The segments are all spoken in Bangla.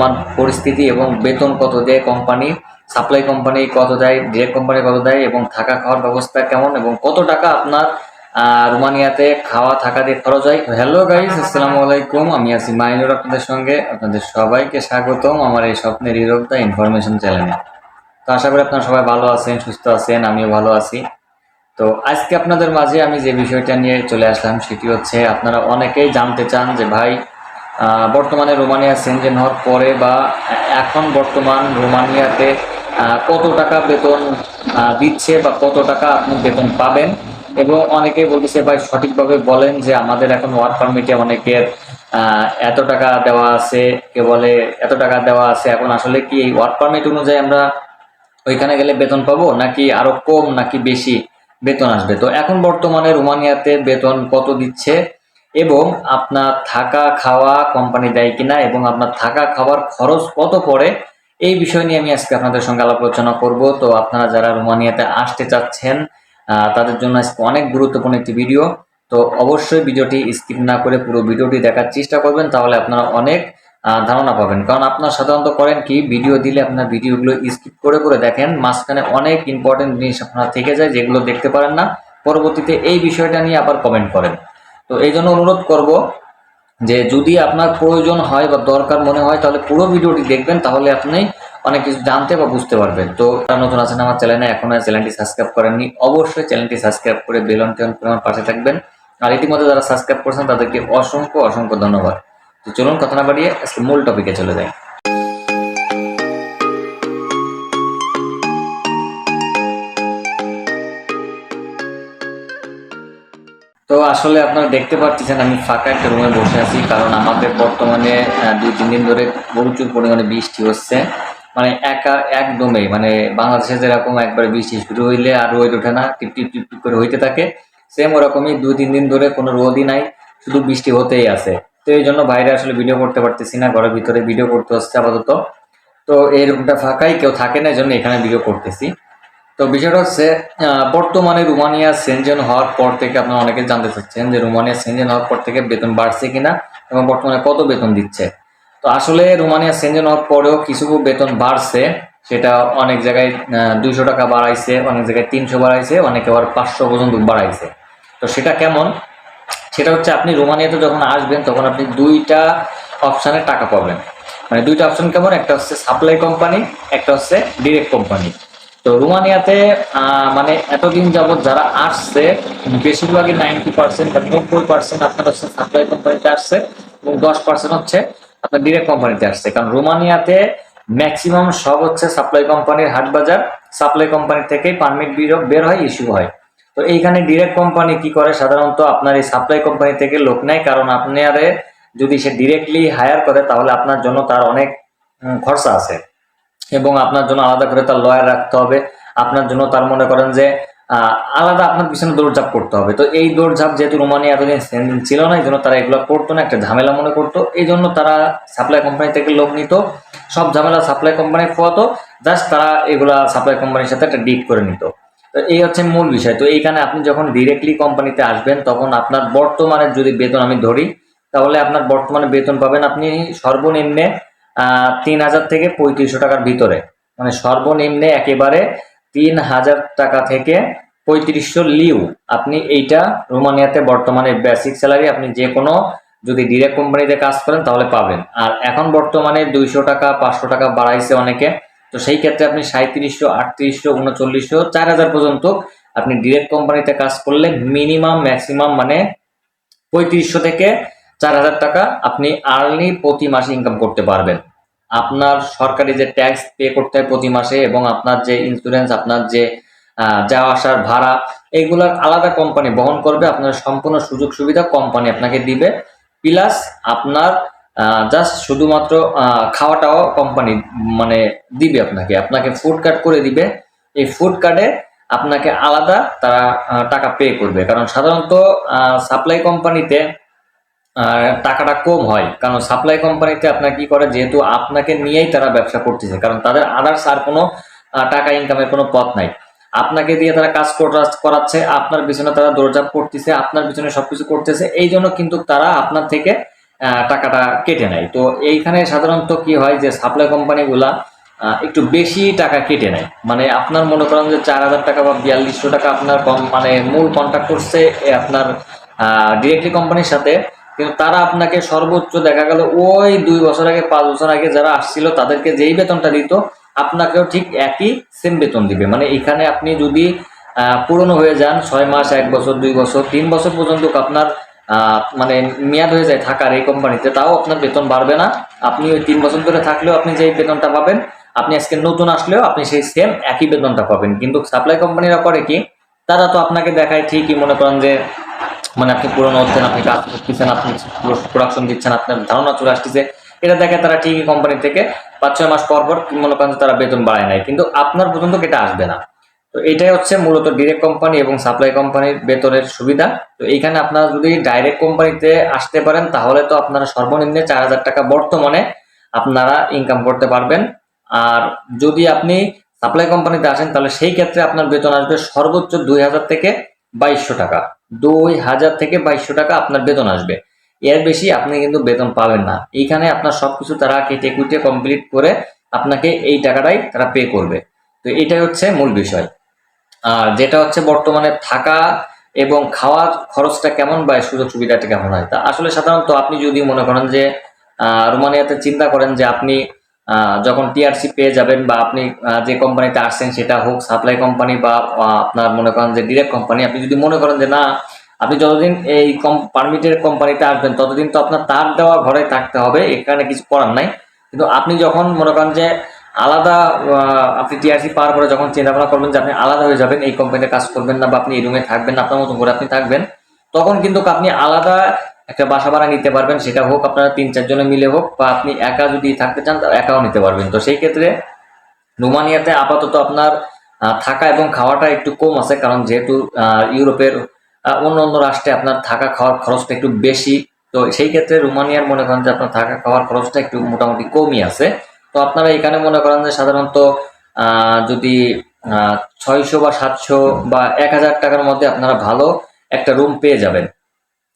বর্তমান পরিস্থিতি এবং বেতন কত দেয় কোম্পানি সাপ্লাই কোম্পানি কত দেয় ডিরেক্ট কোম্পানি কত দেয় এবং থাকা খাওয়ার ব্যবস্থা কেমন এবং কত টাকা আপনার রোমানিয়াতে খাওয়া থাকা দিয়ে খরচ হয়? হ্যালো গাইস আসসালামু আলাইকুম। আমি আছি মাইনুর আপনাদের সঙ্গে। আপনাদের সবাইকে স্বাগতম আমার এই স্বপ্নের হিরোক দা ইনফরমেশন চ্যানেলে তো আশা করি আপনারা সবাই ভালো আছেন, সুস্থ আছেন, আমিও ভালো আছি। তো আজকে আপনাদের মাঝে আমি যে বিষয়টা নিয়ে চলে আসলাম, সেটি হচ্ছে আপনারা অনেকেই জানতে চান যে ভাই বর্তমানে রোমানিয়া সেনজেন হওয়ার পরে বা এখন বর্তমান রোমানিয়াতে কত টাকা বেতন দিচ্ছে বা কত টাকা আপনি বেতন পাবেন? এবং অনেকেই বলতেছে, ভাই, সঠিকভাবে বলেন যে আমাদের এখন ওয়ার্ক পারমিটে অনেকের এত টাকা দেওয়া আছে। কে বলে, এত টাকা দেওয়া আছে, এখন আসলে কি এই ওয়ার্ক পারমিট অনুযায়ী আমরা ওইখানে গেলে বেতন পাবো? নাকি আরও কম, নাকি বেশি বেতন আসবে? তো এখন বর্তমানে রোমানিয়াতে বেতন কত দিচ্ছে? এবং আপনার থাকা খাওয়া কোম্পানি দেয় কিনা এবং আপনার থাকা খাওয়ার খরচ কত পড়ে, এই বিষয় নিয়ে আমি আজকে আপনাদের সঙ্গে আলাপ আলোচনা করব। তো আপনারা যারা রোমানিয়াতে আসতে চাচ্ছেন তাদের জন্য আজকে অনেক গুরুত্বপূর্ণ একটি ভিডিও। তো অবশ্যই ভিডিওটি স্কিপ না করে পুরো ভিডিওটি দেখার চেষ্টা করবেন, তাহলে আপনারা অনেক ধারণা পাবেন। কারণ আপনারা সাধারণত করেন কি, ভিডিও দিলে আপনার ভিডিওগুলো স্কিপ করে করে দেখেন, মাঝখানে অনেক ইম্পর্টেন্ট জিনিস আপনারা থেকে যায়, যেগুলো দেখতে পারেন না। পরবর্তীতে এই বিষয়টা নিয়ে আবার কমেন্ট করেন। তো এই জন্য অনুরোধ করব যে যদি আপনার প্রয়োজন হয় বা দরকার মনে হয়, তাহলে পুরো ভিডিওটি দেখবেন, তাহলে আপনি অনেক কিছু জানতে বা বুঝতে পারবেন। তো যারা নতুন আছেন আমার চ্যানেলে, এখনও চ্যানেলটি সাবস্ক্রাইব করেননি, অবশ্যই চ্যানেলটি সাবস্ক্রাইব করে বেল অন করে আমার পাশে থাকবেন। আর ইতিমধ্যে যারা সাবস্ক্রাইব করেছেন, তাদেরকে অসংখ্য অসংখ্য ধন্যবাদ। তো চলুন, কথা না বাড়িয়ে আজকে মূল টপিকে চলে যাই। তো আসলে আপনারা দেখতে পাচ্ছেন আমি ফাঁকা একটা রুমে বসে আছি, কারণ আমাদের বর্তমানে দুই, তিন দিন ধরে প্রচুর পরিমাণে বৃষ্টি হচ্ছে। মানে একা একদমই মানে বাংলাদেশে যেরকম একবারে বৃষ্টি শুরু হইলে আর রোদ ওঠে না, টিপ টিপ টিপ টিপ করে হইতে থাকে। সেম ওরকমই দুই, তিন দিন ধরে কোনো রোদই নাই, শুধু বৃষ্টি হতেই আছে। তো এই জন্য বাইরে আসলে ভিডিও করতে পারতেছি না, ঘরের ভিতরে ভিডিও করতে হচ্ছে আপাতত। তো এই এরকমটা ফাঁকাই, কেউ থাকে না, এই জন্য এখানে ভিডিও করতেছি। তো বিষয়টা হচ্ছে বর্তমানে রোমানিয়া সেনজেন হওয়ার পর থেকে আপনারা অনেকে জানতে চাচ্ছেন যে রোমানিয়া সেনজেন হওয়ার পর থেকে বেতন বাড়ছে কিনা এবং বর্তমানে কত বেতন দিচ্ছে। তো আসলে রোমানিয়া সেনজেন হওয়ার পরেও কিছু বেতন বাড়ছে, সেটা অনেক জায়গায় দুইশো টাকা বাড়াইছে, অনেক জায়গায় তিনশো বাড়াইছে, অনেকে আবার পাঁচশো পর্যন্ত বাড়াইছে। তো সেটা কেমন? সেটা হচ্ছে আপনি রোমানিয়াতে যখন আসবেন, তখন আপনি দুইটা অপশানে টাকা পাবেন। মানে দুইটা অপশন কেমন? একটা হচ্ছে সাপ্লাই কোম্পানি, একটা হচ্ছে ডিরেক্ট কোম্পানি। তো রোমানিয়াতে মানে এতদিন যাবৎ যারা আসছে, বেশিরভাগই নাইনটি পার্সেন্ট বা নব্বই পার্সেন্ট আপনার হচ্ছে সাপ্লাই কোম্পানিতে আসছে এবং দশ পার্সেন্ট হচ্ছে আপনার ডিরেক্ট কোম্পানিতে আসছে। কারণ রোমানিয়াতে ম্যাক্সিমাম সব হচ্ছে সাপ্লাই কোম্পানির হাট বাজার সাপ্লাই কোম্পানি থেকেই পারমিট বের হয় ইস্যু হয়। তো এইখানে ডিরেক্ট কোম্পানি কি করে? সাধারণত আপনার এই সাপ্লাই কোম্পানি থেকে লোক নেয়, কারণ আপনারে যদি সে ডিরেক্টলি হায়ার করে, তাহলে আপনার জন্য তার অনেক খরচা আছে। এবং আপনার জন্য আলাদা করে তার লয়ার রাখতে হবে। আপনার জন্য তার মনে করেন যে আলাদা আপনার পিছনে দৌড়ঝাঁপ করতে হবে। তো এই দৌড়ঝাঁপ যেহেতু রোমানিয়া এতদিন সেন- ছিল না এই জন্য তারা এগুলো করতো না, একটা ঝামেলা মনে করতো। এই জন্য তারা সাপ্লাই কোম্পানি থেকে লোক নিত। সব ঝামেলা সাপ্লাই কোম্পানি পোয়াতো জাস্ট তারা এগুলা সাপ্লাই কোম্পানির সাথে একটা ডিট করে নিত। তো এই হচ্ছে মূল বিষয়। তো এইখানে আপনি যখন ডিরেক্টলি কোম্পানিতে আসবেন, তখন আপনার বর্তমানে যদি বেতন আমি ধরি, তাহলে আপনার বর্তমানে বেতন পাবেন আপনি সর্বনিম্নে তিন হাজার থেকে পঁয়ত্রিশশো টাকার ভিতরে। মানে সর্বনিম্নে একেবারে তিন হাজার টাকা থেকে পঁয়ত্রিশশো লিউ। আপনি এইটা রোমানিয়াতে বর্তমানে বেসিক স্যালারি আপনি যে কোনো যদি ডিরেক্ট কোম্পানিতে কাজ করেন তাহলে পাবেন। আর এখন বর্তমানে দুইশো টাকা, পাঁচশো টাকা বাড়াইছে অনেকে। তো সেই ক্ষেত্রে আপনি সাঁত্রিশশো আটত্রিশশো, উনচল্লিশশো, চার হাজার পর্যন্ত আপনি ডিরেক্ট কোম্পানিতে কাজ করলে মিনিমাম ম্যাক্সিমাম মানে পঁয়ত্রিশশো থেকে চার হাজার টাকা আপনি আর্লি প্রতি মাসে ইনকাম করতে পারবেন। আপনার সরকারি যে ট্যাক্স পে করতে হয় প্রতি মাসে এবং আপনার যে ইন্স্যুরেন্স আপনার যে যাওয়া আসার ভাড়া, এগুলার আলাদা কোম্পানি বহন করবে, আপনার সম্পূর্ণ সুযোগ সুবিধা কোম্পানি আপনাকে দিবে। প্লাস আপনার জাস্ট শুধুমাত্র খাওয়াটাও কোম্পানি মানে দিবে আপনাকে। আপনাকে ফুড কার্ড করে দিবে। এই ফুড কার্ডে আপনাকে আলাদা তারা টাকা পে করবে। কারণ সাধারণত সাপ্লাই কোম্পানিতে টাকাটা কম হয়। কারণ সাপ্লাই কোম্পানিতে আপনার কি করে, যেহেতু আপনাকে নিয়েই তারা ব্যবসা করতেছে, কারণ তাদের আদার্স আর কোনো টাকা ইনকামের কোনো পথ নাই। আপনাকে দিয়ে তারা কাজ করা- করাচ্ছে, আপনার পিছনে তারা দৌড়ঝাঁপ করতেছে, আপনার পিছনে সবকিছু করতেছে, এই জন্য কিন্তু তারা আপনার থেকে টাকাটা কেটে নেয়। তো এইখানে সাধারণত কি হয় যে সাপ্লাই কোম্পানিগুলা একটু বেশি টাকা কেটে নেয়। মানে আপনার মনে করেন যে চার হাজার টাকা বা বিয়াল্লিশশো টাকা আপনার কম মানে মূল কন্ট্যাক্ট করছে আপনার ডিরেক্টলি কোম্পানির সাথে কিন্তু তারা আপনাকে সর্বোচ্চ দেখা গেল ওই দুই বছর আগে, পাঁচ বছর আগে যারা আসছিল, তাদেরকে যেই বেতনটা দিত, আপনাকেও ঠিক একই সেম বেতন দিবে। মানে এখানে আপনি যদি পুরনো হয়ে যান, ছয় মাস, এক বছর, দুই বছর, তিন বছর পর্যন্ত আপনার মানে মেয়াদ হয়ে যায় থাকার এই কোম্পানিতে, তাও আপনার বেতন বাড়বে না। আপনি ওই তিন বছর ধরে থাকলেও আপনি যেই বেতনটা পাবেন, আপনি আজকে নতুন আসলেও আপনি সেই সেম একই বেতনটা পাবেন। কিন্তু সাপ্লাই কোম্পানিরা করে কি, তারা তো আপনাকে দেখায় ঠিকই মনে করেন যে মানে আপনি পুরনো হচ্ছেন, আপনি কাজ করতেছেন, আপনি প্রোডাকশন দিচ্ছেন, আপনার ধারণা চলে আসতেছে। এটা দেখে তারা ঠিকই কোম্পানি থেকে পাঁচ, ছয় মাস পর পর মনে করেন তারা বেতন বাড়ায় নাই। কিন্তু আপনার পর্যন্ত এটা আসবে না। তো এটাই হচ্ছে মূলত ডিরেক্ট কোম্পানি এবং সাপ্লাই কোম্পানির বেতনের সুবিধা। তো এইখানে আপনারা যদি ডাইরেক্ট কোম্পানিতে আসতে পারেন, তাহলে তো আপনারা সর্বনিম্ন চার হাজার টাকা বর্তমানে আপনারা ইনকাম করতে পারবেন। আর যদি আপনি সাপ্লাই কোম্পানিতে আসেন, তাহলে সেই ক্ষেত্রে আপনার বেতন আসবে সর্বোচ্চ দুই হাজার থেকে বাইশশো টাকা। দুই হাজার থেকে বাইশশো টাকা আপনার বেতন আসবে। এর বেশি আপনি কিন্তু বেতন পাবেন না। এইখানে আপনার সবকিছু তারা কেটে কুটে কমপ্লিট করে আপনাকে এই টাকাটাই তারা পে করবে। তো এটাই হচ্ছে মূল বিষয়। আর যেটা হচ্ছে বর্তমানে থাকা এবং খাওয়ার খরচটা কেমন বা সুযোগ সুবিধাটা কেমন হয় তা আসলে সাধারণত আপনি যদি মনে করেন যে রোমানিয়াতে চিন্তা করেন যে আপনি যখন টিআরসি পেয়ে যাবেন বা আপনি যে কোম্পানিতে আসছেন সেটা হোক সাপ্লাই কোম্পানি বা আপনার মনে করেন যে ডিরেক্ট কোম্পানি আপনি যদি মনে করেন যে না, আপনি যতদিন এই কম পারমিটের কোম্পানিতে আসবেন, ততদিন তো আপনার তার দেওয়া ঘরে থাকতে হবে এখানে কিছু করার নাই। কিন্তু আপনি যখন মনে করেন যে আলাদা আপনি টিআরসি পাওয়ার পরে যখন চিন্তা ভাবনা করবেন যে আপনি আলাদা হয়ে যাবেন, এই কোম্পানিতে কাজ করবেন না বা আপনি এই রুমে থাকবেন না, আপনার মতো করে আপনি থাকবেন, তখন কিন্তু আপনি আলাদা একটা বাসা ভাড়া নিতে পারবেন, সেটা হোক আপনারা তিন চারজনে মিলে হোক, বা আপনি একা যদি থাকতে চান একাও নিতে পারবেন। তো সেই ক্ষেত্রে রোমানিয়াতে আপাতত আপনার থাকা এবং খাওয়াটা একটু কম আছে, কারণ যেহেতু ইউরোপের অন্য অন্য রাষ্ট্রে আপনার থাকা খাওয়ার খরচটা একটু বেশি, তো সেই ক্ষেত্রে রোমানিয়ার মনে করেন যে আপনার থাকা খাওয়ার খরচটা একটু মোটামুটি কমই আছে। তো আপনারা এখানে মনে করেন যে সাধারণত যদি ছয়শো বা সাতশো বা এক হাজার টাকার মধ্যে আপনারা ভালো একটা রুম পেয়ে যাবেন।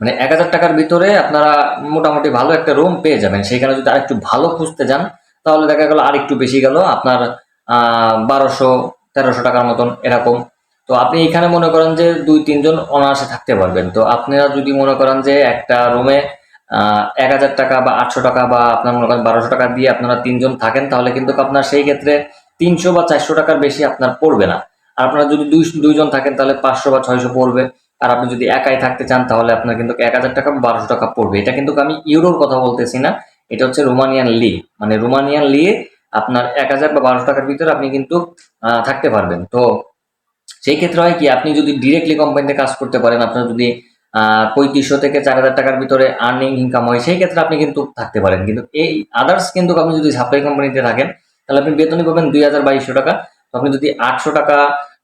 মানে এক হাজার টাকার ভিতরে আপনারা মোটামুটি ভালো একটা রুম পেয়ে যাবেন। সেখানে যদি আরেকটু ভালো খুঁজতে যান, তাহলে দেখা গেল আর একটু বেশি গেল আপনার বারোশো, তেরোশো টাকার মতন এরকম। তো আপনি এখানে মনে করেন যে দুই, তিনজন অনায়াসে থাকতে পারবেন। তো আপনারা যদি মনে করেন যে একটা রুমে এক হাজার টাকা বা আটশো টাকা বা আপনার মনে করেন বারোশো টাকা দিয়ে আপনারা তিনজন থাকেন, তাহলে কিন্তু আপনার সেই ক্ষেত্রে তিনশো বা চারশো টাকার বেশি আপনার পড়বে না। আর আপনারা যদি দুই, দুইজন থাকেন, তাহলে পাঁচশো বা ছয়শো পড়বে। আর আপনি যদি একাই থাকতে চান, তাহলে আপনার কিন্তু এক হাজার টাকা বারোশো টাকা পড়বে। এটা কিন্তু আমি ইউরোর কথা বলতেছি না, এটা হচ্ছে রোমানিয়ান লি। মানে রোমানিয়ান লিয়ে আপনার এক হাজার বা বারোশো টাকার ভিতরে আপনি কিন্তু থাকতে পারবেন। তো সেই ক্ষেত্রে হয় কি, আপনি যদি ডিরেক্টলি কোম্পানিতে কাজ করতে পারেন, আপনার যদি পঁয়ত্রিশশো থেকে চার হাজার টাকার ভিতরে আর্নিং ইনকাম হয়, সেই ক্ষেত্রে আপনি কিন্তু থাকতে পারেন। কিন্তু এই আদার্স কিন্তু আপনি যদি সাপ্লাই কোম্পানিতে থাকেন, তাহলে আপনি বেতনই পাবেন দুই হাজার বাইশশো টাকা। আপনি যদি আটশো টাকা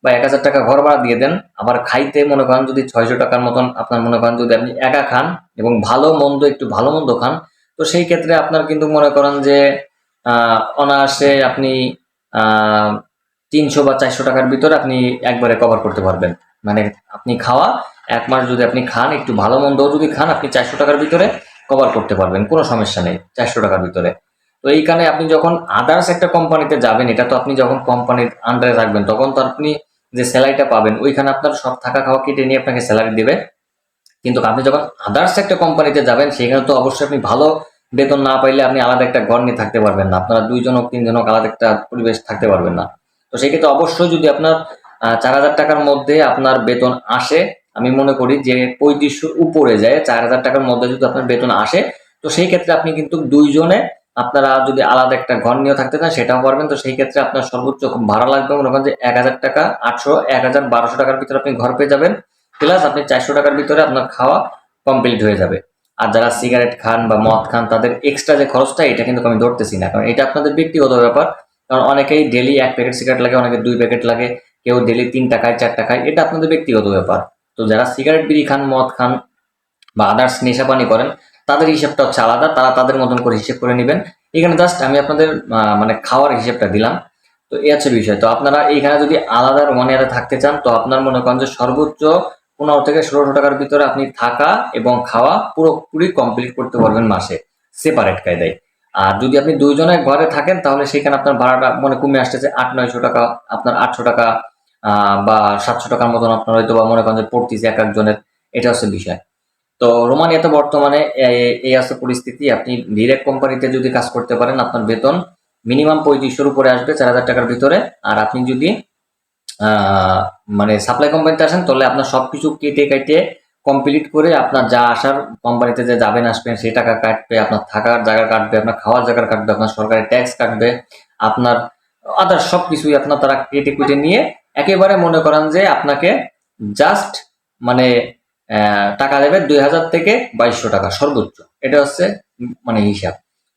বা এক হাজার টাকা ঘর ভাড়া দিয়ে দেন, আবার খাইতে মনে করেন যদি ছয়শো টাকার মতন আপনার মনে করেন যদি আপনি একা খান এবং ভালো মন্দ, একটু ভালো মন্দ খান, তো সেই ক্ষেত্রে আপনার কিন্তু মনে করেন যে অনায়াসে আপনি তিনশো বা চারশো টাকার ভিতরে আপনি একবারে কভার করতে পারবেন। মানে আপনি খাওয়া, এক মাস যদি আপনি খান, একটু ভালো মন্দ যদি খান, আপনি চারশো টাকার ভিতরে কভার করতে পারবেন, কোনো সমস্যা নেই, চারশো টাকার ভিতরে। তো এইখানে আপনি যখন আদার্স একটা কোম্পানিতে যাবেন, এটা তো আপনি যখন কোম্পানির আন্ডারে থাকবেন তখন তো আপনি যে স্যালারিটা পাবেন, ওইখানে আপনার সব থাকা খাওয়া কেটে নিয়ে আপনাকে স্যালারি দেবে। কিন্তু আপনি যখন আদার্স একটা কোম্পানিতে যাবেন, সেখানে তো অবশ্যই আপনি ভালো বেতন না পাইলে আপনি আলাদা একটা ঘর নিয়ে থাকতে পারবেন না। আপনারা দুইজন হোক তিনজন হোক আলাদা একটা পরিবেশ থাকতে পারবেন না। তো সেক্ষেত্রে অবশ্যই যদি আপনার চার হাজার টাকার মধ্যে আপনার বেতন আসে, আমি মনে করি যে পঁয়ত্রিশশোর উপরে যায়, চার হাজার টাকার মধ্যে যদি আপনার বেতন আসে, তো সেই ক্ষেত্রে আপনি কিন্তু দুইজনে আপনারা যদি আলাদা একটা ঘর নিয়ে থাকতে চান, সেটাও পারবেন। তো সেই ক্ষেত্রে আপনার সর্বোচ্চ ভাড়া লাগবে। মনে করেন যে এক হাজার টাকা, আটশো, এক হাজার, বারোশো টাকার ভিতরে আপনি ঘর পেয়ে যাবেন। প্লাস আপনি চারশো টাকার ভিতরে আপনার খাওয়া কমপ্লিট হয়ে যাবে। আর যারা সিগারেট খান বা মদ খান, তাদের এক্সট্রা যে খরচটা, এটা কিন্তু আমি ধরতেছি না। কারণ এটা আপনাদের ব্যক্তিগত ব্যাপার। কারণ অনেকেই ডেলি এক প্যাকেট সিগারেট লাগে, অনেকে দুই প্যাকেট লাগে, কেউ ডেলি তিন টাকায়, চার টাকায়, এটা আপনাদের ব্যক্তিগত ব্যাপার। তো যারা সিগারেট বিড়ি খান, মদ খান বা আদার্স নেশা পানি করেন তাদের হিসাবটা হচ্ছে আলাদা, তারা তাদের মতন করে হিসেব করে নেবেন। এখানে জাস্ট আমি আপনাদের মানে খাওয়ার হিসেবটা দিলাম। তো এই হচ্ছে বিষয়। তো আপনারা এইখানে যদি আলাদা রোমানিয়াতে থাকতে চান, তো আপনার মনে করেন যে সর্বোচ্চ পনেরো থেকে ষোলোশো টাকার ভিতরে আপনি থাকা এবং খাওয়া পুরোপুরি কমপ্লিট করতে পারবেন মাসে সেপারেট কায়দায়। আর যদি আপনি দুইজনে ঘরে থাকেন, তাহলে সেখানে আপনার ভাড়াটা মনে কমে আসতেছে আট, নয়শো টাকা, আপনার আটশো টাকা বা সাতশো টাকার মতন আপনার হয়তো বা মনে করেন যে পড়তেছে এক একজনের এটা হচ্ছে বিষয়। তো রোমানিয়াতে বর্তমানে এই আছে পরিস্থিতি। আপনি ডিরেক্ট কোম্পানিতে যদি কাজ করতে পারেন, আপনার বেতন মিনিমাম পঁয়ত্রিশশোর উপরে আসবে, চার হাজার টাকার ভিতরে। আর আপনি যদি মানে সাপ্লাই কোম্পানিতে আসেন, তাহলে আপনার সব কিছু কেটে কেটে কমপ্লিট করে আপনার যা আসার কোম্পানিতে যে যাবেন, আসবেন, সেই টাকা কাটবে, আপনার থাকার জায়গা কাটবে, আপনার খাওয়ার জায়গা কাটবে, আপনার সরকারি ট্যাক্স কাটবে, আপনার আদার সব কিছুই আপনার তারা কেটে কুটে নিয়ে একেবারে মনে করেন যে আপনাকে জাস্ট মানে টাকা দেবে দুই হাজার থেকে বাইশশো টাকা সর্বোচ্চ। এটা হচ্ছে মানে হিসাব।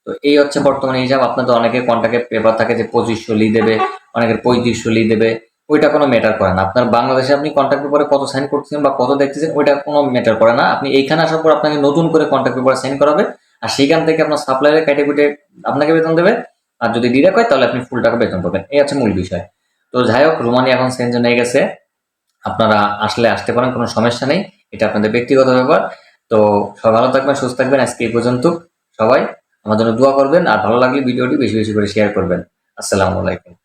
তো এই হচ্ছে বর্তমানে হিসাব। আপনাদের অনেকে কন্ট্যাক্টের পেপার থাকে যে পঁচিশশো লি দেবে, অনেকের পঁয়ত্রিশশো লি দেবে। ওইটা কোনো ম্যাটার করে না। আপনার বাংলাদেশে আপনি কন্ট্যাক্ট পেপারে কত সাইন করছেন বা কত দেখতেছেন, ওইটা কোনো ম্যাটার করে না। আপনি এইখানে আসার পর আপনাকে নতুন করে কন্ট্যাক্ট পেপারে সাইন করাবে আর সেইখান থেকে আপনার সাপ্লাইয়ের ক্যাটেগরি আপনাকে বেতন দেবে। আর যদি ডিরেক্ট হয়, তাহলে আপনি ফুল টাকা বেতন পাবেন। এই হচ্ছে মূল বিষয়। তো যাই হোক, রোমানি এখন চেঞ্জ হয়ে গেছে। আপনারা আসলে আসতে পারেন, কোনো সমস্যা নেই। এটা আপনাদের ব্যক্তিগত ব্যাপার। তো সবাই ভালো থাকবেন, সুস্থ থাকবেন। আজকে এই পর্যন্ত সবাই আমার জন্য দোয়া করবেন। আর ভালো লাগলে ভিডিওটি বেশি বেশি করে শেয়ার করবেন। আসসালামু আলাইকুম।